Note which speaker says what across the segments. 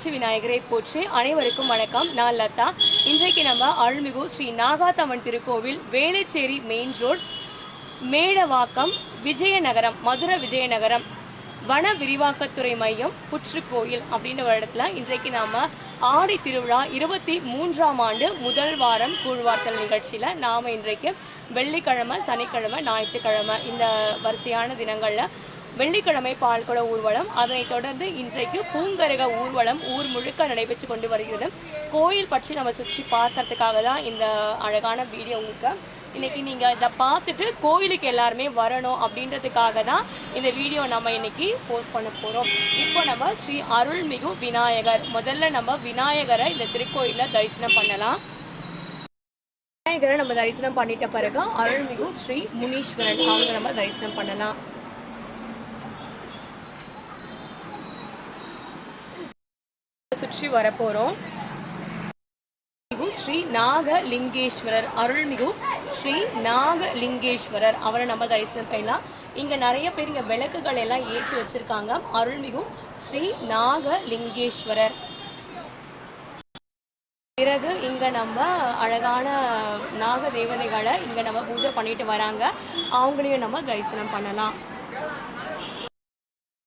Speaker 1: வெற்றி விநாயகரை போற்றி அனைவருக்கும் வணக்கம். நான் லதா. இன்றைக்கு நம்ம அருள்மிகு ஸ்ரீ நாகாத்தம்மன் திருக்கோவில் வேளச்சேரி மெயின் ரோட் மேடவாக்கம் விஜயநகரம் மதுரை விஜயநகரம் வன விரிவாக்கத்துறை மையம் புற்றுக்கோயில் அப்படின்ற ஒரு இடத்துல இன்றைக்கு நாம் ஆடி திருவிழா இருபத்தி மூன்றாம் ஆண்டு முதல் வாரம் கூழ்வார்த்தல் நிகழ்ச்சியில் நாம் இன்றைக்கு வெள்ளிக்கிழமை சனிக்கிழமை ஞாயிற்றுக்கிழமை இந்த வரிசையான தினங்களில் வெள்ளிக்கிழமை பால்குட ஊர்வலம். அதனைத் தொடர்ந்து இன்றைக்கு பூங்கரக ஊர்வலம் ஊர் முழுக்க நடைபெற்று கொண்டு வருகிறது. கோயில் பற்றி நம்ம சுற்றி பார்க்கறதுக்காக தான் இந்த அழகான வீடியோ உங்களுக்கு இன்னைக்கு நீங்கள் இதை பார்த்துட்டு கோயிலுக்கு எல்லாருமே வரணும் அப்படின்றதுக்காக தான் இந்த வீடியோ நம்ம இன்னைக்கு போஸ்ட் பண்ண போகிறோம் இப்போ நம்ம ஸ்ரீ அருள்மிகு விநாயகர். முதல்ல நம்ம விநாயகரை இந்த திருக்கோயிலில் தரிசனம் பண்ணலாம். விநாயகரை நம்ம தரிசனம் பண்ணிட்ட பிறகு அருள்மிகு ஸ்ரீ முனீஸ்வரன் அவங்க நம்ம தரிசனம் பண்ணலாம். சுற்றி வரப்போகிறோம் ஸ்ரீ நாகலிங்கேஸ்வரர் அருள்மிகு ஸ்ரீ நாகலிங்கேஸ்வரர் அவரை நம்ம தரிசனம் பண்ணலாம். இங்கே நிறைய பேர் இங்கே விளக்குகள் எல்லாம் ஏற்றி வச்சிருக்காங்க. அருள்மிகு ஸ்ரீ நாகலிங்கேஸ்வரர். பிறகு இங்கே நம்ம அழகான நாக தேவதைகளை இங்கே நம்ம பூஜை பண்ணிட்டு வராங்க. அவங்களையும் நம்ம தரிசனம் பண்ணலாம்.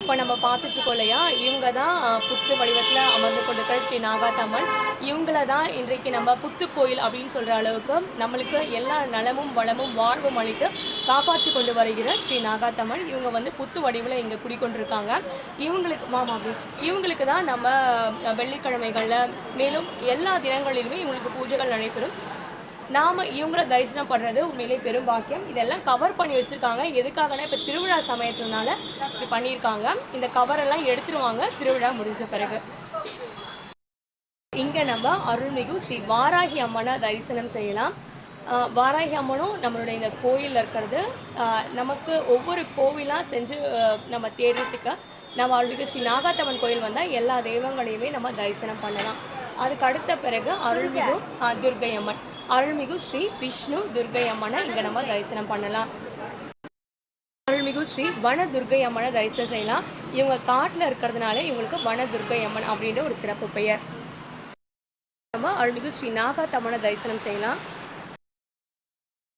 Speaker 1: இப்போ நம்ம பார்த்துட்டு இருக்கோம் இல்லையா? இவங்க தான் புத்து வடிவத்தில் அமர்ந்து கொண்டிருக்கிற ஸ்ரீ நாகாத்தம்மன். இவங்கள தான் இன்றைக்கு நம்ம புத்து கோயில் அப்படின்னு சொல்கிற அளவுக்கு நம்மளுக்கு எல்லா நலமும் வளமும் வாழ்வும் அளித்து காப்பாற்றி கொண்டு வருகிற ஸ்ரீ நாகாத்தம்மன். இவங்க வந்து புத்து வடிவில் இங்கே குடிக்கொண்டிருக்காங்க இவங்களுக்கு மாமா இவங்களுக்கு தான் நம்ம வெள்ளிக்கிழமைகளில் மேலும் எல்லா தினங்களிலுமே இவங்களுக்கு பூஜைகள் நடைபெறும். நாம் இவங்கள தரிசனம் பண்ணுறது உண்மையிலே பெரும் பாக்கியம். இதெல்லாம் கவர் பண்ணி வச்சுருக்காங்க. எதுக்காகனா இப்போ திருவிழா சமயத்தினால இது பண்ணியிருக்காங்க. இந்த கவரெல்லாம் எடுத்துருவாங்க. திருவிழா முடிஞ்ச பிறகு. இங்கே நம்ம அருள்மிகு ஸ்ரீ வாராகி அம்மனை தரிசனம் செய்யலாம். வாராகி அம்மனும் நம்மளுடைய இந்த கோயிலில் இருக்கிறது. நமக்கு ஒவ்வொரு கோவிலாக செஞ்சு நம்ம தேடுறதுக்கு நம்ம அருள்மிகு ஸ்ரீ நாகாத்தம்மன் கோயில் வந்தால் எல்லா தெய்வங்களையுமே நம்ம தரிசனம் பண்ணலாம். அதுக்கு அடுத்த பிறகு அருள்மிகு துர்கை அம்மன் அருள்மிகு ஸ்ரீ விஷ்ணு துர்க்கை அம்மனை இங்கே நம்ம தரிசனம் பண்ணலாம். அருள்மிகு ஸ்ரீ வன துர்கை அம்மனை தரிசனம் செய்யலாம். இவங்க காட்டில் இருக்கிறதுனால இவங்களுக்கு வன துர்கை அம்மன் அப்படின்ற ஒரு சிறப்பு பெயர். நம்ம அருள்மிகு ஸ்ரீ நாகாத்தம்மனை தரிசனம் செய்யலாம்.